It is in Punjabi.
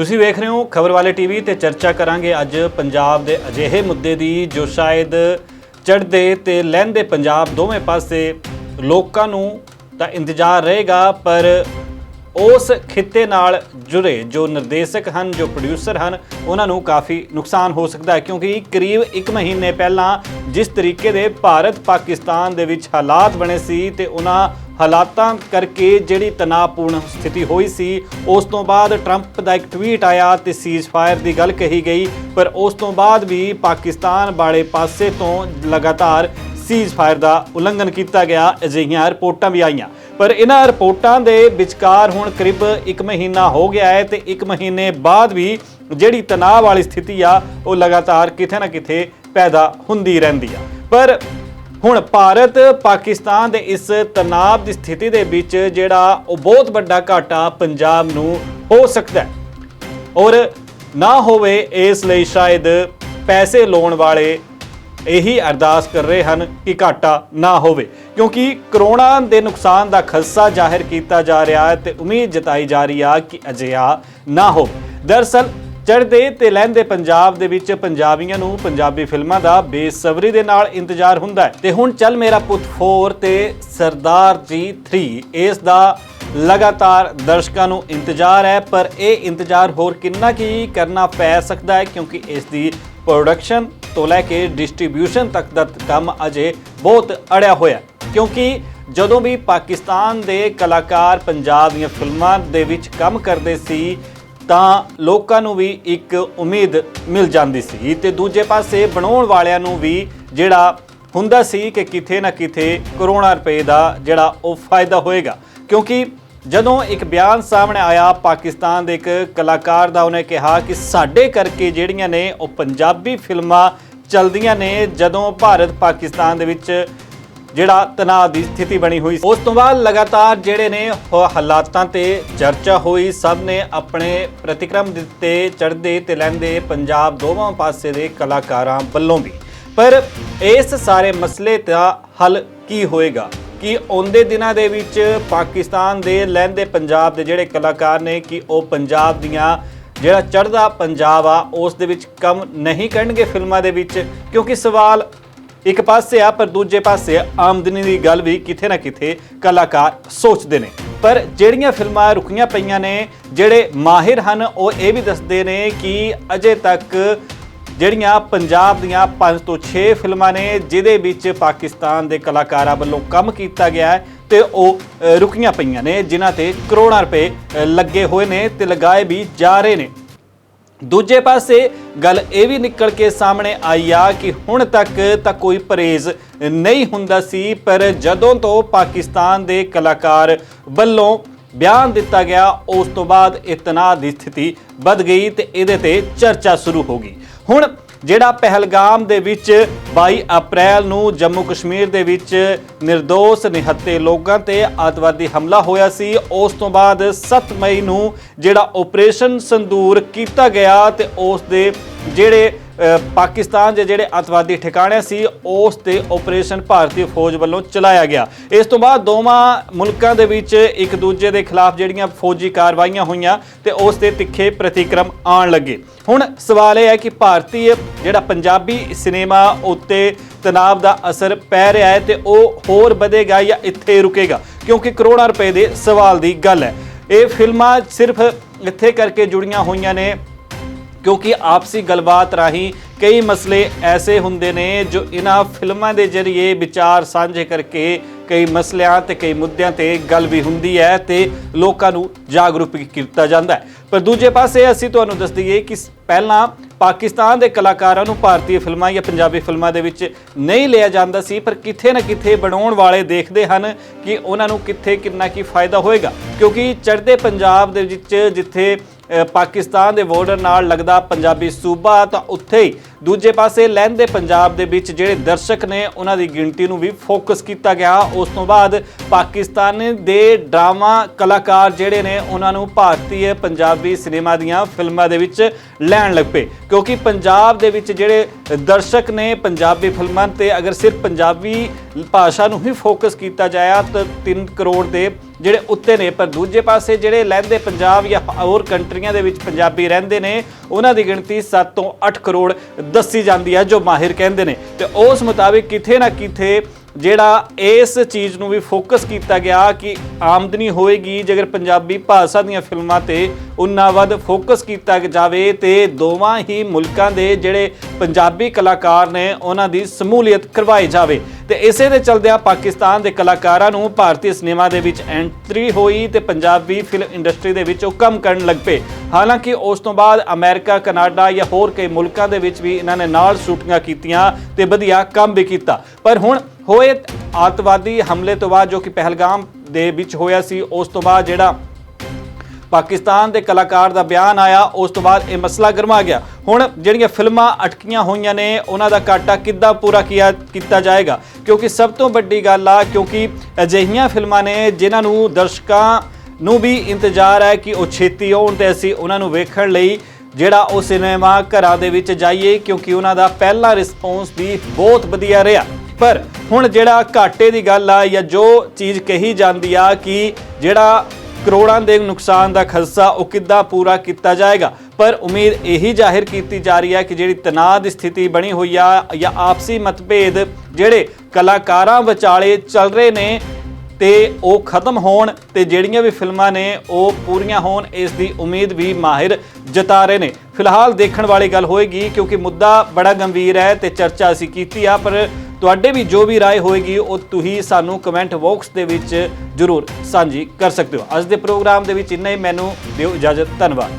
ਤੁਸੀਂ ਵੇਖ ਰਹੇ ਹੋ ਖਬਰ ਵਾਲੇ ਟੀਵੀ ਤੇ ਚਰਚਾ ਕਰਾਂਗੇ ਅੱਜ ਪੰਜਾਬ ਦੇ ਅਜਿਹੇ ਮੁੱਦੇ ਦੀ, ਜੋ ਸ਼ਾਇਦ ਚੜ੍ਹਦੇ ਤੇ ਲਹਿੰਦੇ ਪੰਜਾਬ ਦੋਵੇਂ ਪਾਸੇ ਲੋਕਾਂ ਨੂੰ ਤਾਂ ਇੰਤਜ਼ਾਰ ਰਹੇਗਾ, ਪਰ ਉਸ ਖਿੱਤੇ ਨਾਲ ਜੁੜੇ ਜੋ ਨਿਰਦੇਸ਼ਕ ਹਨ, ਜੋ ਪ੍ਰੋਡਿਊਸਰ ਹਨ, ਉਹਨਾਂ ਨੂੰ ਕਾਫੀ ਨੁਕਸਾਨ ਹੋ ਸਕਦਾ ਹੈ, ਕਿਉਂਕਿ ਕਰੀਬ 1 ਮਹੀਨੇ ਪਹਿਲਾਂ ਜਿਸ ਤਰੀਕੇ ਦੇ ਭਾਰਤ ਪਾਕਿਸਤਾਨ ਦੇ ਵਿੱਚ ਹਾਲਾਤ ਬਣੇ ਸੀ ਤੇ ਉਹਨਾਂ ਹਾਲਾਤਾਂ ਕਰਕੇ ਜਿਹੜੀ ਤਣਾਅਪੂਰਨ ਸਥਿਤੀ ਹੋਈ ਸੀ, ਉਸ ਤੋਂ ਬਾਅਦ ਟਰੰਪ ਦਾ ਇੱਕ ਟਵੀਟ ਆਇਆ ਤੇ ਸੀਜ਼ਫਾਇਰ ਦੀ ਗੱਲ ਕਹੀ ਗਈ, ਪਰ ਉਸ ਤੋਂ ਬਾਅਦ ਵੀ ਪਾਕਿਸਤਾਨ ਵਾਲੇ ਪਾਸੇ ਤੋਂ ਲਗਾਤਾਰ ਸੀਜ਼ਫਾਇਰ ਦਾ ਉਲੰਘਣ ਕੀਤਾ ਗਿਆ, ਅਜਿਹੀਆਂ ਰਿਪੋਰਟਾਂ ਵੀ ਆਈਆਂ। ਪਰ ਇਹਨਾਂ ਰਿਪੋਰਟਾਂ ਦੇ ਵਿਚਕਾਰ ਹੁਣ ਕਰੀਬ 1 ਮਹੀਨਾ ਹੋ ਗਿਆ ਹੈ ਤੇ 1 ਮਹੀਨੇ ਬਾਅਦ ਵੀ ਜਿਹੜੀ ਤਣਾਅ ਵਾਲੀ ਸਥਿਤੀ ਆ, ਉਹ ਲਗਾਤਾਰ ਕਿਤੇ ਨਾ ਕਿਤੇ ਪੈਦਾ ਹੁੰਦੀ ਰਹਿੰਦੀ ਆ। ਪਰ ਹੁਣ ਭਾਰਤ ਪਾਕਿਸਤਾਨ ਦੇ ਇਸ ਤਣਾਅ ਦੀ ਸਥਿਤੀ ਦੇ ਵਿੱਚ ਜਿਹੜਾ ਉਹ ਬਹੁਤ ਵੱਡਾ ਘਾਟਾ ਪੰਜਾਬ ਨੂੰ ਹੋ ਸਕਦਾ ਹੈ। ਔਰ ਨਾ ਹੋਵੇ ਇਸ ਲਈ ਸ਼ਾਇਦ ਪੈਸੇ ਲਾਉਣ ਵਾਲੇ ਇਹੀ ਅਰਦਾਸ ਕਰ ਰਹੇ ਹਨ ਕਿ ਘਾਟਾ ਨਾ ਹੋਵੇ। ਕਿਉਂਕਿ ਕਰੋਨਾ ਦੇ ਨੁਕਸਾਨ ਦਾ ਖਸਾ ਜ਼ਾਹਿਰ ਕੀਤਾ ਜਾ ਰਿਹਾ ਹੈ ਤੇ ਉਮੀਦ ਜਤਾਈ ਜਾ ਰਹੀ ਆ ਕਿ ਅਜਿਹਾ ਨਾ ਹੋਵੇ। ਦਰਸਲ ਚੜ੍ਹਦੇ ਤੇ ਲਹਿੰਦੇ ਪੰਜਾਬ ਦੇ ਵਿੱਚ ਪੰਜਾਬੀਆਂ ਨੂੰ ਪੰਜਾਬੀ ਫਿਲਮਾਂ ਦਾ ਬੇਸਬਰੀ ਦੇ ਨਾਲ ਇੰਤਜ਼ਾਰ ਹੁੰਦਾ ਹੈ। ਤੇ ਹੁਣ ਚੱਲ ਮੇਰਾ ਪੁੱਤ 4 ਤੇ ਸਰਦਾਰ ਜੀ 3 ਇਸ ਦਾ ਲਗਾਤਾਰ ਦਰਸ਼ਕਾਂ ਨੂੰ ਇੰਤਜ਼ਾਰ ਹੈ, ਪਰ ਇਹ ਇੰਤਜ਼ਾਰ ਹੋਰ ਕਿੰਨਾ ਕੀ ਕਰਨਾ ਪੈ ਸਕਦਾ ਹੈ, ਕਿਉਂਕਿ ਇਸ ਦੀ ਪ੍ਰੋਡਕਸ਼ਨ ਤੋਂ ਲੈ ਕੇ ਡਿਸਟ੍ਰੀਬਿਊਸ਼ਨ ਤੱਕ ਦਾ ਕੰਮ ਅਜੇ ਬਹੁਤ ਅੜਿਆ ਹੋਇਆ ਕਿਉਂਕਿ ਜਦੋਂ ਵੀ ਪਾਕਿਸਤਾਨ ਦੇ ਕਲਾਕਾਰ ਪੰਜਾਬ ਦੀਆਂ ਫਿਲਮਾਂ ਦੇ ਵਿੱਚ ਕੰਮ ਕਰਦੇ ਸੀ ਤਾਂ ਲੋਕਾਂ ਨੂੰ ਵੀ ਇੱਕ ਉਮੀਦ ਮਿਲ ਜਾਂਦੀ ਸੀ ਤੇ ਦੂਜੇ ਪਾਸੇ ਬਣਾਉਣ ਵਾਲਿਆਂ ਨੂੰ ਵੀ ਜਿਹੜਾ ਹੁੰਦਾ ਸੀ ਕਿ ਕਿਥੇ ਨਾ ਕਿਥੇ ਕਰੋੜਾਂ ਰੁਪਏ ਦਾ ਜਿਹੜਾ ਉਹ ਫਾਇਦਾ ਹੋਏਗਾ। ਕਿਉਂਕਿ ਜਦੋਂ ਇੱਕ ਬਿਆਨ ਸਾਹਮਣੇ ਆਇਆ, ਪਾਕਿਸਤਾਨ ਦੇ ਇੱਕ ਕਲਾਕਾਰ ਦਾ ਉਹਨੇ ਕਿਹਾ ਕਿ ਸਾਡੇ ਕਰਕੇ ਜਿਹੜੀਆਂ ਨੇ ਉਹ ਪੰਜਾਬੀ ਫਿਲਮਾਂ ਚਲਦੀਆਂ ਨੇ, ਜਦੋਂ ਭਾਰਤ ਪਾਕਿਸਤਾਨ ਦੇ ਵਿੱਚ ਜਿਹੜਾ ਤਣਾਅ ਦੀ ਸਥਿਤੀ ਬਣੀ ਹੋਈ ਉਸ ਤੋਂ ਬਾਅਦ ਲਗਾਤਾਰ ਜਿਹੜੇ ਨੇ ਉਹ ਹਾਲਾਤਾਂ ਤੇ ਚਰਚਾ ਹੋਈ, ਸਭ ਨੇ ਆਪਣੇ ਪ੍ਰਤੀਕਰਮ ਦਿੱਤੇ ਚੜ੍ਹਦੇ ਤੇ ਲਹਿੰਦੇ ਪੰਜਾਬ ਦੋਵਾਂ ਪਾਸੇ ਦੇ ਕਲਾਕਾਰਾਂ ਵੱਲੋਂ ਵੀ। ਪਰ ਇਸ ਸਾਰੇ ਮਸਲੇ ਦਾ ਹੱਲ ਕੀ ਹੋਏਗਾ? ਕਿ ਆਉਂਦੇ ਦਿਨਾਂ ਦੇ ਵਿੱਚ ਪਾਕਿਸਤਾਨ ਦੇ ਲਹਿੰਦੇ ਪੰਜਾਬ ਦੇ ਜਿਹੜੇ ਕਲਾਕਾਰ ਨੇ, ਕਿ ਉਹ ਪੰਜਾਬ ਦੀਆਂ ਜਿਹੜਾ ਚੜ੍ਹਦਾ ਪੰਜਾਬ ਆ, ਉਸ ਦੇ ਵਿੱਚ ਕੰਮ ਨਹੀਂ ਕਰਨਗੇ ਫਿਲਮਾਂ ਦੇ ਵਿੱਚ? ਕਿਉਂਕਿ ਸਵਾਲ ਇੱਕ ਪਾਸੇ ਆ, ਪਰ ਦੂਜੇ ਪਾਸੇ ਆਮਦਨੀ ਦੀ ਗੱਲ ਵੀ ਕਿਥੇ ਨਾ ਕਿਥੇ ਕਲਾਕਾਰ ਸੋਚਦੇ ਨੇ। ਪਰ ਜਿਹੜੀਆਂ ਫਿਲਮਾਂ ਰੁਕੀਆਂ ਪਈਆਂ ਨੇ, ਜਿਹੜੇ ਮਾਹਿਰ ਹਨ, ਉਹ ਇਹ ਵੀ ਦੱਸਦੇ ਨੇ ਕਿ ਅਜੇ ਤੱਕ ਜਿਹੜੀਆਂ ਪੰਜਾਬ ਦੀਆਂ 5 ਤੋਂ 6 ਫਿਲਮਾਂ ਨੇ, ਜਿਹਦੇ ਵਿੱਚ ਪਾਕਿਸਤਾਨ ਦੇ ਕਲਾਕਾਰਾਂ ਵੱਲੋਂ ਕੰਮ ਕੀਤਾ ਗਿਆ ਹੈ ਤੇ ਉਹ ਰੁਕੀਆਂ ਪਈਆਂ ਨੇ, ਜਿਨ੍ਹਾਂ ਤੇ ਕਰੋੜਾਂ ਰੁਪਏ ਲੱਗੇ ਹੋਏ ਨੇ ਤੇ ਲਗਾਏ ਵੀ ਜਾ ਰਹੇ ਨੇ। ਦੂਜੇ ਪਾਸੇ ਗੱਲ ਇਹ ਵੀ ਨਿਕਲ ਕੇ ਸਾਹਮਣੇ ਆਈ ਆ ਕਿ ਹੁਣ ਤੱਕ ਤਾਂ ਕੋਈ ਪਰਹੇਜ਼ ਨਹੀਂ ਹੁੰਦਾ ਸੀ, ਪਰ ਜਦੋਂ ਤੋਂ ਪਾਕਿਸਤਾਨ ਦੇ ਕਲਾਕਾਰ ਵੱਲੋਂ ਬਿਆਨ ਦਿੱਤਾ ਗਿਆ, ਉਸ ਤੋਂ ਬਾਅਦ ਇਹ ਤਣਾਅ ਦੀ ਸਥਿਤੀ ਵੱਧ ਗਈ ਤੇ ਇਹਦੇ ਤੇ ਚਰਚਾ ਸ਼ੁਰੂ ਹੋ ਗਈ। ਹੁਣ ਜਿਹੜਾ ਪਹਿਲਗਾਮ ਦੇ ਵਿੱਚ 22 ਅਪ੍ਰੈਲ ਨੂੰ ਜੰਮੂ ਕਸ਼ਮੀਰ ਦੇ ਵਿੱਚ નિર્ਦੋਸ਼ ਨਿਹੱਤੇ ਲੋਕਾਂ ਤੇ ਅੱਤਵਾਦੀ ਹਮਲਾ ਹੋਇਆ ਸੀ, ਉਸ ਤੋਂ ਬਾਅਦ 7 ਮਈ ਨੂੰ ਜਿਹੜਾ ਆਪਰੇਸ਼ਨ ਸੰਦੂਰ ਕੀਤਾ ਗਿਆ ਤੇ ਉਸ ਦੇ ਜਿਹੜੇ ਪਾਕਿਸਤਾਨ ਦੇ ਜਿਹੜੇ ਅੱਤਵਾਦੀ ਠਿਕਾਣੇ ਸੀ, ਉਸ ਤੇ ਆਪਰੇਸ਼ਨ ਭਾਰਤੀ ਫੌਜ ਵੱਲੋਂ ਚਲਾਇਆ ਗਿਆ। ਇਸ ਤੋਂ ਬਾਅਦ ਦੋਵਾਂ ਮੁਲਕਾਂ ਦੇ ਵਿੱਚ ਇੱਕ ਦੂਜੇ ਦੇ ਖਿਲਾਫ ਜਿਹੜੀਆਂ ਫੌਜੀ ਕਾਰਵਾਈਆਂ ਹੋਈਆਂ ਤੇ ਉਸ ਤੇ ਤਿੱਖੇ ਪ੍ਰਤੀਕਰਮ ਆਉਣ ਲੱਗੇ। ਹੁਣ ਸਵਾਲ ਇਹ ਹੈ ਕਿ ਭਾਰਤੀ ਜਿਹੜਾ ਪੰਜਾਬੀ ਸਿਨੇਮਾ ਉੱਤੇ ਤਣਾਅ ਦਾ ਅਸਰ ਪੈ ਰਿਹਾ ਹੈ ਤੇ ਉਹ ਹੋਰ ਵਧੇਗਾ ਜਾਂ ਇੱਥੇ ਰੁਕੇਗਾ? ਕਿਉਂਕਿ ਕਰੋੜਾਂ ਰੁਪਏ ਦੇ ਸਵਾਲ ਦੀ ਗੱਲ ਹੈ। ਇਹ ਫਿਲਮਾਂ ਸਿਰਫ ਇੱਥੇ ਕਰਕੇ ਜੁੜੀਆਂ ਹੋਈਆਂ ਨੇ ਕਿਉਂਕਿ ਆਪਸੀ ਗੱਲਬਾਤ ਰਾਹੀਂ ਕਈ ਮਸਲੇ ਐਸੇ ਹੁੰਦੇ ਨੇ ਜੋ ਇਹਨਾਂ ਫਿਲਮਾਂ ਦੇ ਜ਼ਰੀਏ ਵਿਚਾਰ ਸਾਂਝੇ ਕਰਕੇ ਕਈ ਮਸਲਿਆਂ ਤੇ ਕਈ ਮੁੱਦਿਆਂ ਤੇ ਗੱਲ ਵੀ ਹੁੰਦੀ ਹੈ ਤੇ ਲੋਕਾਂ ਨੂੰ ਜਾਗਰੂਕ ਕੀਤਾ ਜਾਂਦਾ ਹੈ। ਪਰ ਦੂਜੇ ਪਾਸੇ ਅਸੀਂ ਤੁਹਾਨੂੰ ਦੱਸ ਦਈਏ ਕਿ ਪਹਿਲਾਂ ਪਾਕਿਸਤਾਨ ਦੇ ਕਲਾਕਾਰਾਂ ਨੂੰ ਭਾਰਤੀ ਫਿਲਮਾਂ ਜਾਂ ਪੰਜਾਬੀ ਫਿਲਮਾਂ ਦੇ ਵਿੱਚ ਨਹੀਂ ਲਿਆ ਜਾਂਦਾ ਸੀ, ਪਰ ਕਿੱਥੇ ਨਾ ਕਿਥੇ ਬਣਾਉਣ ਵਾਲੇ ਦੇਖਦੇ ਹਨ ਕਿ ਉਹਨਾਂ ਨੂੰ ਕਿੱਥੇ ਕਿੰਨਾ ਕੀ ਫਾਇਦਾ ਹੋਏਗਾ। ਕਿਉਂਕਿ ਚੜ੍ਹਦੇ ਪੰਜਾਬ ਦੇ ਵਿੱਚ ਜਿੱਥੇ ਪਾਕਿਸਤਾਨ ਦੇ ਬਾਰਡਰ ਨਾਲ ਲੱਗਦਾ ਪੰਜਾਬੀ ਸੂਬਾ ਤਾਂ ਉੱਥੇ ਹੀ ਦੂਜੇ ਪਾਸੇ ਲਹਿੰਦੇ ਪੰਜਾਬ ਦੇ ਵਿੱਚ ਜਿਹੜੇ ਦਰਸ਼ਕ ਨੇ, ਉਹਨਾਂ ਦੀ ਗਿਣਤੀ ਨੂੰ ਵੀ ਫੋਕਸ ਕੀਤਾ ਗਿਆ। ਉਸ ਤੋਂ ਬਾਅਦ ਪਾਕਿਸਤਾਨ ਦੇ ਡਰਾਮਾ ਕਲਾਕਾਰ ਜਿਹੜੇ ਨੇ, ਉਹਨਾਂ ਨੂੰ ਭਾਰਤੀ ਪੰਜਾਬੀ ਸਿਨੇਮਾ ਦੀਆਂ ਫਿਲਮਾਂ ਦੇ ਵਿੱਚ ਲੈਣ ਲੱਗ ਪਏ। ਕਿਉਂਕਿ ਪੰਜਾਬ ਦੇ ਵਿੱਚ ਜਿਹੜੇ ਦਰਸ਼ਕ ਨੇ ਪੰਜਾਬੀ ਫਿਲਮਾਂ ਤੇ ਅਗਰ ਸਿਰਫ ਪੰਜਾਬੀ ਭਾਸ਼ਾ ਨੂੰ ਹੀ ਫੋਕਸ ਕੀਤਾ ਜਾਇਆ ਤਾਂ 3 ਕਰੋੜ ਦੇ ਜਿਹੜੇ ਉੱਤੇ ਨੇ, ਪਰ ਦੂਜੇ ਪਾਸੇ ਜਿਹੜੇ ਲਹਿੰਦੇ ਪੰਜਾਬ ਜਾਂ ਹੋਰ ਕੰਟਰੀਆਂ ਦੇ ਵਿੱਚ ਪੰਜਾਬੀ ਰਹਿੰਦੇ ਨੇ, ਉਹਨਾਂ ਦੀ ਗਿਣਤੀ 7 ਤੋਂ 8 ਕਰੋੜ ਦੱਸੀ ਜਾਂਦੀ ਹੈ, ਜੋ ਮਾਹਿਰ ਕਹਿੰਦੇ ਨੇ। ਤੇ ਉਸ ਮੁਤਾਬਿਕ ਕਿਥੇ ਨਾ ਕਿਥੇ ਜਿਹੜਾ ਇਸ ਚੀਜ਼ ਨੂੰ ਵੀ ਫੋਕਸ ਕੀਤਾ ਗਿਆ ਕਿ ਆਮਦਨੀ ਹੋਏਗੀ ਜੇਕਰ ਪੰਜਾਬੀ ਭਾਸ਼ਾ ਦੀਆਂ ਫਿਲਮਾਂ ਤੇ ਉਨਾ ਵੱਧ ਫੋਕਸ ਕੀਤਾ ਜਾਵੇ ਤੇ ਦੋਵਾਂ ਹੀ ਮੁਲਕਾਂ ਦੇ ਜਿਹੜੇ ਪੰਜਾਬੀ ਕਲਾਕਾਰ ਨੇ ਉਹਨਾਂ ਦੀ ਸਮੂਲੀਅਤ ਕਰਵਾਈ ਜਾਵੇ। ਤੇ ਇਸੇ ਦੇ ਚਲਦਿਆਂ ਪਾਕਿਸਤਾਨ ਦੇ ਕਲਾਕਾਰਾਂ ਨੂੰ ਭਾਰਤੀ ਸਿਨੇਮਾ ਦੇ ਵਿੱਚ ਐਂਟਰੀ ਹੋਈ ਤੇ ਪੰਜਾਬੀ ਫਿਲਮ ਇੰਡਸਟਰੀ ਦੇ ਵਿੱਚ ਉਹ ਕੰਮ ਕਰਨ ਲੱਗ ਪਏ। ਹਾਲਾਂਕਿ ਉਸ ਤੋਂ ਬਾਅਦ ਅਮਰੀਕਾ, ਕੈਨੇਡਾ ਜਾਂ ਹੋਰ ਕਈ ਮੁਲਕਾਂ ਦੇ ਵਿੱਚ ਵੀ ਇਹਨਾਂ ਨੇ ਨਾਲ ਸ਼ੂਟਿੰਗਾਂ ਕੀਤੀਆਂ ਤੇ ਵਧੀਆ ਕੰਮ ਵੀ ਕੀਤਾ। ਪਰ ਹੁਣ ਹੋਏ ਆਤਵਾਦੀ ਹਮਲੇ ਤੋਂ ਬਾਅਦ ਜੋ ਕਿ ਪਹਿਲਗਾਮ ਦੇ ਵਿੱਚ ਹੋਇਆ ਸੀ, ਉਸ ਤੋਂ ਬਾਅਦ ਜਿਹੜਾ ਪਾਕਿਸਤਾਨ ਦੇ ਕਲਾਕਾਰ ਦਾ ਬਿਆਨ ਆਇਆ, ਉਸ ਤੋਂ ਬਾਅਦ ਇਹ ਮਸਲਾ ਗਰਮਾ ਗਿਆ। ਹੁਣ ਜਿਹੜੀਆਂ ਫਿਲਮਾਂ ਅਟਕੀਆਂ ਹੋਈਆਂ ਨੇ, ਉਹਨਾਂ ਦਾ ਘਾਟਾ ਕਿੱਦਾਂ ਪੂਰਾ ਕੀਤਾ ਕੀਤਾ ਜਾਏਗਾ? ਕਿਉਂਕਿ ਸਭ ਤੋਂ ਵੱਡੀ ਗੱਲ ਆ, ਕਿਉਂਕਿ ਅਜਿਹੀਆਂ ਫਿਲਮਾਂ ਨੇ ਜਿਨ੍ਹਾਂ ਨੂੰ ਦਰਸ਼ਕਾਂ ਨੂੰ ਵੀ ਇੰਤਜ਼ਾਰ ਹੈ ਕਿ ਉਹ ਛੇਤੀ ਆਉਣ ਤੇ ਅਸੀਂ ਉਹਨਾਂ ਨੂੰ ਵੇਖਣ ਲਈ ਜਿਹੜਾ ਉਹ ਸਿਨੇਮਾ ਘਰਾਂ ਦੇ ਵਿੱਚ ਜਾਈਏ, ਕਿਉਂਕਿ ਉਹਨਾਂ ਦਾ ਪਹਿਲਾ ਰਿਸਪੌਂਸ ਵੀ ਬਹੁਤ ਵਧੀਆ ਰਿਹਾ। ਪਰ ਹੁਣ ਜਿਹੜਾ ਘਾਟੇ ਦੀ ਗੱਲ ਆ ਜਾਂ ਜੋ ਚੀਜ਼ ਕਹੀ ਜਾਂਦੀ ਆ ਕਿ ਜਿਹੜਾ ਕਰੋੜਾਂ ਦੇ ਨੁਕਸਾਨ ਦਾ ਖਰਚਾ ਉਹ ਕਿੱਦਾਂ ਪੂਰਾ ਕੀਤਾ ਜਾਏਗਾ? ਪਰ ਉਮੀਦ ਇਹੀ ਜ਼ਾਹਿਰ ਕੀਤੀ ਜਾ ਰਹੀ ਹੈ ਕਿ ਜਿਹੜੀ ਤਣਾਅ ਦੀ ਸਥਿਤੀ ਬਣੀ ਹੋਈ ਆ ਜਾਂ ਆਪਸੀ ਮਤਭੇਦ ਜਿਹੜੇ ਕਲਾਕਾਰਾਂ ਵਿਚਾਲੇ ਚੱਲ ਰਹੇ ਨੇ ਤੇ ਉਹ ਖਤਮ ਹੋਣ ਤੇ ਜਿਹੜੀਆਂ ਵੀ ਫਿਲਮਾਂ ਨੇ ਉਹ ਪੂਰੀਆਂ ਹੋਣ, ਇਸ ਦੀ ਉਮੀਦ ਵੀ ਮਾਹਿਰ ਜਤਾ ਰਹੇ ਨੇ। ਫਿਲਹਾਲ ਦੇਖਣ ਵਾਲੀ ਗੱਲ ਹੋਏਗੀ ਕਿਉਂਕਿ ਮੁੱਦਾ ਬੜਾ ਗੰਭੀਰ ਹੈ ਤੇ ਚਰਚਾ ਅਸੀਂ ਕੀਤੀ ਆ, ਪਰ ਤੁਹਾਡੇ ਵੀ ਜੋ ਵੀ رائے ਹੋਏਗੀ ਉਹ ਤੁਸੀਂ ਸਾਨੂੰ ਕਮੈਂਟ ਬਾਕਸ ਦੇ ਵਿੱਚ ਜਰੂਰ ਸਾਂਝੀ ਕਰ ਸਕਦੇ ਹੋ ਅੱਜ ਦੇ ਪ੍ਰੋਗਰਾਮ ਦੇ ਵਿੱਚ ਇੰਨਾ ਹੀ ਮੈਨੂੰ ਦਿਓ ਇਜਾਜ਼ਤ ਧੰਨਵਾਦ